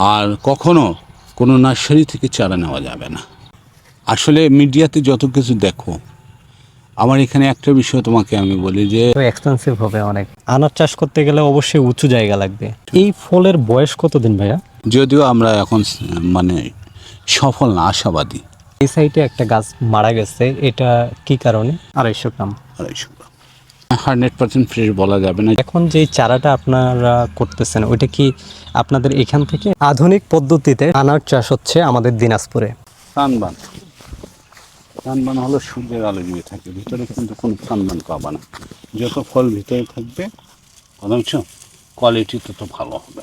আর কখনো কোনো নার্সারি থেকে চারা নেওয়া যাবে না। আসলে মিডিয়াতে যত কিছু দেখো আমার এখানে একটা বিষয় তোমাকে আমি বলি যে এক্সপেন্সিভ হবে অনেক। আনার চাষ করতে গেলে অবশ্যই উঁচু জায়গা লাগবে। এই ফলের বয়স কতদিন ভাইয়া? যদিও আমরা এখন মানে সফল না আশাবাদী। এই সাইডে একটা গাছ মারা গেছে এটা কি কারণে? আড়াইশো গ্রাম। আড়াইশো। হান্ড্রেড পার্সেন্ট ফ্রেশ বলা যাবে না। এখন যে চারাটা আপনারা করতেছেন ওইটা কি আপনাদের এখান থেকে? আধুনিক পদ্ধতিতে আনার চাষ হচ্ছে আমাদের দিনাজপুরে। সানবান সানবান হলো সূর্যের আলো দিয়ে থাকে ভিতরে কিন্তু কোনো সানবান পাবা না। যত ফল ভিতরে থাকবে অথচ কোয়ালিটি তত ভালো হবে।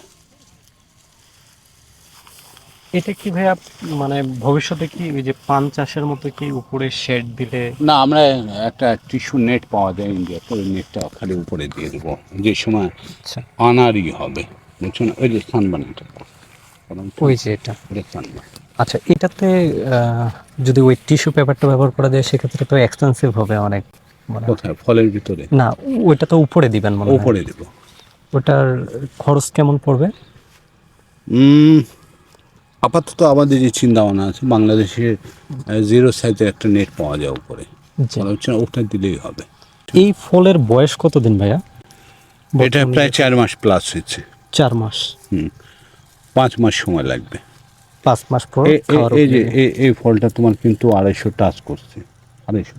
এটা কি ভাইয়া মানে ভবিষ্যতে কি ওই যে পান চাষের মতো কি উপরে শেড দিলে? না আমরা একটা টিস্যু নেট পাওয়া যায় ইন্ডিয়াতে ওই নেটটা খালি উপরে দিয়ে দেবো। যে সময় আচ্ছা। আনারই হবে বুঝছ না ওই যে সানবান এটা ওই যে এটা। আচ্ছা এটাতে যদি ওই টিস্যু পেপারটা ব্যবহার করা যায় সেক্ষেত্রে তো এক্সপেন্সিভ হবে অনেক কোথায়? ফলের ভিতরে? না ওইটা তো উপরে দিবেন মনে উপরে দেবো। ওটার খরচ কেমন পড়বে? আপাতত আমাদের যে চিন্তা ভাবনা আছে বাংলাদেশের জিরো সাইজের একটা নেট পাওয়া যায় উপরে। জি। মনে হচ্ছে না ওটা দিলেই হবে। এই ফলের বয়স কতদিন ভাইয়া? এটা প্রায় চার মাস প্লাস হয়েছে। চার মাস। হুম। পাঁচ মাস সময় লাগবে। পাঁচ মাস পর এই যে। এই ফলটা তোমার কিন্তু আড়াইশো টাচ করছে। আড়াইশো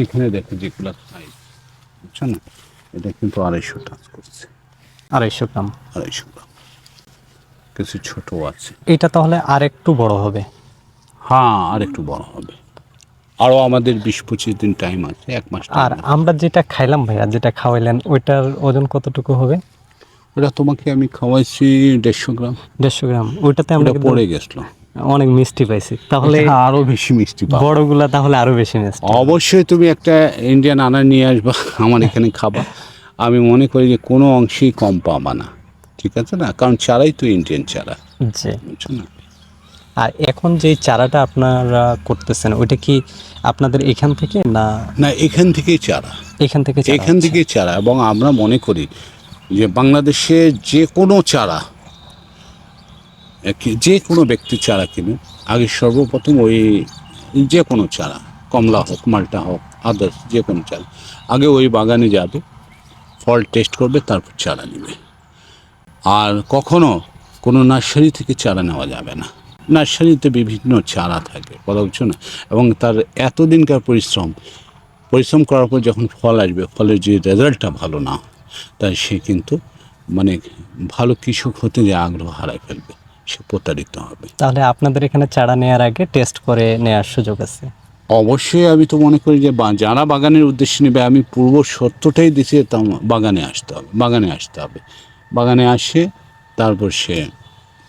এইখানে দেখো যেগুলো সাইজ বুঝছ না? এটা কিন্তু আড়াইশো টাচ করছে। আড়াইশো গ্রাম। আড়াইশো গ্রাম। কিছু ছোটো আছে। এটা তাহলে আর একটু বড় হবে। হ্যাঁ আর একটু বড় হবে। আরও আমাদের বিশ পঁচিশ দিন টাইম আছে এক মাস আর আমরা যেটা খাইলাম ভাইয়া যেটা খাওয়াইলেন ওইটার ওজন কতটুকু হবে? ওটা তোমাকে আমি খাওয়াইছি দেড়শো গ্রাম। দেড়শো গ্রাম। ওইটাতে আমরা পড়ে গেছিল। অনেক মিষ্টি পাইছি। তাহলে এটা আরও বেশি মিষ্টি বড়গুলা তাহলে আরও বেশি মিষ্টি অবশ্যই তুমি একটা ইন্ডিয়ান আনার নিয়ে আসবা আমার এখানে খাবা। আমি মনে করি যে কোনো অংশেই কম পাবা না। ঠিক আছে না? কারণ চারাই তো ইন্ডিয়ান চারা। জি। বুঝছ না? আর এখন যে চারাটা আপনারা করতেছেন ওইটা কি আপনাদের এখান থেকে না না এখান থেকেই চারা। এখান থেকে এখান? থেকেই চারা এবং আমরা মনে করি যে বাংলাদেশে যে কোনো চারা যে কোনো ব্যক্তি চারা কিনে আগে সর্বপ্রথম ওই যে কোনো চারা কমলা হোক মালটা হোক আদার্স যে কোনো চারা আগে ওই বাগানে যাবে ফল টেস্ট করবে তারপর চারা নেবে। আর কখনো কোনো নার্সারি থেকে চারা নেওয়া যাবে না। নার্সারিতে বিভিন্ন চারা থাকে কথা বুঝছ না। এবং তার এতদিনকার পরিশ্রম পরিশ্রম করার পর যখন ফল আসবে ফলের যে রেজাল্টটা ভালো না তাই সে কিন্তু মানে ভালো কৃষক হতে যে আগ্রহ হারায় ফেলবে সে প্রতারিত হবে। তাহলে আপনাদের এখানে চারা নেওয়ার আগে টেস্ট করে নেওয়ার সুযোগ আছে? অবশ্যই আমি তো মনে করি যে বা- যারা বাগানের উদ্দেশ্যে নেবে আমি পূর্ব সত্যটাই দিছি তা বাগানে আসতে হবে বাগানে আসতে হবে। বাগানে আসে তারপর সে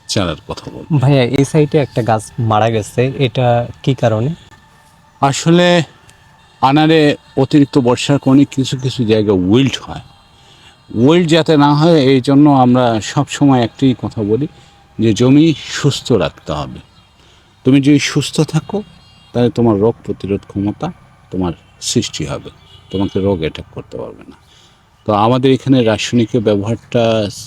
চারার কথা বলবে ভাইয়া এই সাইডে একটা গাছ মারা গেছে এটা কি কারণে? আসলে আনারে অতিরিক্ত বর্ষার কারণে কিছু কিছু জায়গায় উইল্ড হয়। উইল্ড যাতে না হয় এই জন্য আমরা সব সময় একটি কথা বলি যে জমি সুস্থ রাখতে হবে। তুমি যদি সুস্থ থাকো তাহলে তোমার রোগ প্রতিরোধ ক্ষমতা তোমার সৃষ্টি হবে। তোমাকে রোগ অ্যাটাক করতে পারবে না। তো আমাদের এখানে রাসায়নিকের ব্যবহারটা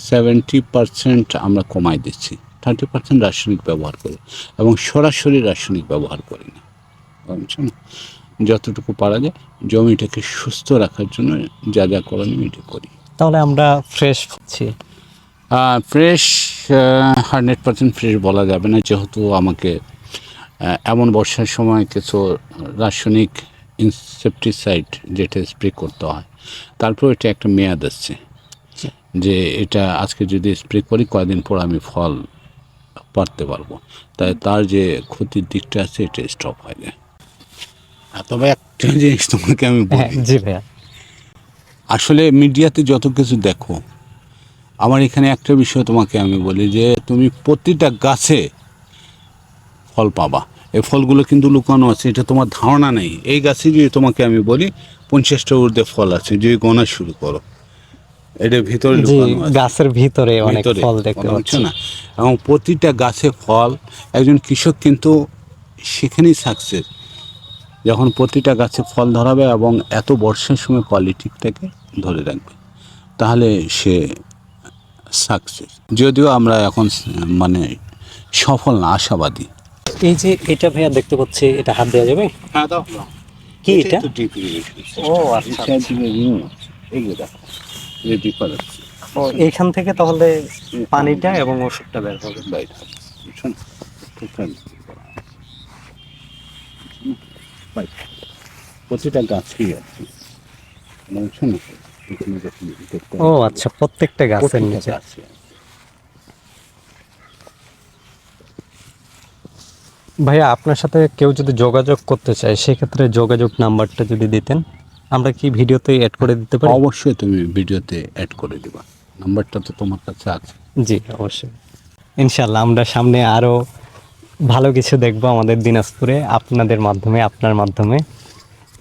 সেভেন্টি পার্সেন্ট আমরা কমাই দিচ্ছি। থার্টি পার্সেন্ট রাসায়নিক ব্যবহার করি এবং সরাসরি রাসায়নিক ব্যবহার করি না। বুঝছ না? যতটুকু পারা যায় জমিটাকে সুস্থ রাখার জন্য যা যা করণীয় এটা করি। তাহলে আমরা ফ্রেশ হচ্ছি ফ্রেশ হান্ড্রেড পার্সেন্ট ফ্রেশ বলা যাবে না যেহেতু আমাকে এমন বর্ষার সময় কিছু রাসায়নিক ইনসেপটিসাইড যেটা স্প্রে করতে হয়। তারপর এটা একটা মেয়াদ আসছে যে এটা আজকে যদি স্প্রে করি কয়দিন পর আমি ফল পারতে পারব। তাই তার যে ক্ষতির দিকটা আছে এটা স্টপ হয়ে যায় তবে একটা জিনিস তোমাকে আমি হ্যাঁ বলি জি ভাইয়া। আসলে মিডিয়াতে যত কিছু দেখো আমার এখানে একটা বিষয় তোমাকে আমি বলি যে তুমি প্রতিটা গাছে ফল পাবা। এই ফলগুলো কিন্তু লুকানো আছে এটা তোমার ধারণা নেই। এই গাছে যদি তোমাকে আমি বলি পঞ্চাশটা ঊর্ধ্বে ফল আছে যদি গণা শুরু করো। এটার ভিতরে গাছের ভিতরে অনেক ফল দেখতে পাচ্ছি। না? এবং প্রতিটা গাছে ফল একজন কৃষক কিন্তু সেখানেই সাকসেস যখন প্রতিটা গাছে ফল ধরাবে এবং এত বর্ষার সময় কোয়ালিটিটাকে ধরে রাখবে তাহলে সে সাকসেস যদিও আমরা এখন মানে সফল না আশাবাদী। এই যে এটা ভাইয়া দেখতে পাচ্ছি এটা হাত দেওয়া যাবে? হ্যাঁ দাও। কি এটা ও, আচ্ছা, আচ্ছা। ও এইখান থেকে তাহলে পানিটা এবং ওষুধটা বের হবে। আছে। প্রতিটা গাছই আছে। মানে শোনো এখানে যখন দেখতে ও আচ্ছা প্রত্যেকটা গাছের নিচে। আছে। ভাইয়া আপনার সাথে কেউ যদি যোগাযোগ করতে চায় সেক্ষেত্রে যোগাযোগ নাম্বারটা যদি দিতেন আমরা কি ভিডিওতে অ্যাড করে দিতে পারি? অবশ্যই তুমি ভিডিওতে অ্যাড করে দিবা। নাম্বারটা তো তোমার কাছে আছে। জি অবশ্যই। ইনশাল্লাহ আমরা সামনে আরও ভালো কিছু দেখব আমাদের দিনাজপুরে আপনাদের মাধ্যমে আপনার মাধ্যমে।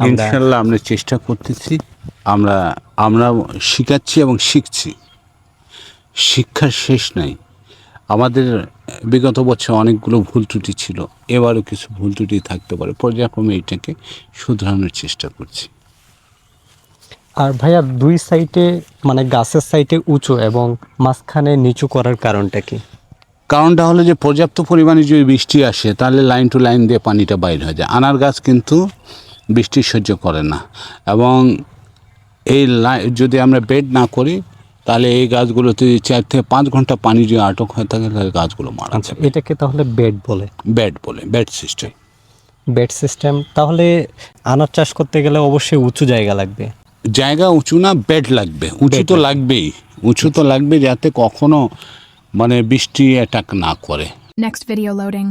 ইনশাল্লাহ আমরা চেষ্টা করতেছি। আমরা আমরা শিখাচ্ছি এবং শিখছি। শিক্ষার শেষ নাই। আমাদের বিগত বছর অনেকগুলো ভুল ত্রুটি ছিল। এবারও কিছু ভুল ত্রুটি থাকতে পারে। পর্যায়ক্রমে এটাকে শুধরানোর চেষ্টা করছি। আর ভাইয়া দুই সাইডে মানে গাছের সাইডে উঁচু এবং মাঝখানে নিচু করার কারণটা কি? কারণটা হলো যে পর্যাপ্ত পরিমাণে যদি বৃষ্টি আসে তাহলে লাইন টু লাইন দিয়ে পানিটা বাইর হয়ে যায়। আনার গাছ কিন্তু বৃষ্টি সহ্য করে না। এবং এই লাই যদি আমরা বেড না করি তাহলে এই গাছগুলোতে চার থেকে পাঁচ ঘণ্টা পানি যদি আটক হয়ে থাকে তাহলে গাছগুলো মারা আচ্ছা যাবে। এটাকে তাহলে বেড বলে। বেড বলে বেড সিস্টেম। বেড সিস্টেম তাহলে আনার চাষ করতে গেলে অবশ্যই উঁচু জায়গা লাগবে। জায়গা উঁচু না বেড লাগবে। উঁচু তো লাগবেই। উঁচু তো লাগবে যাতে কখনো মানে বৃষ্টি অ্যাটাক না করে। Next video loading.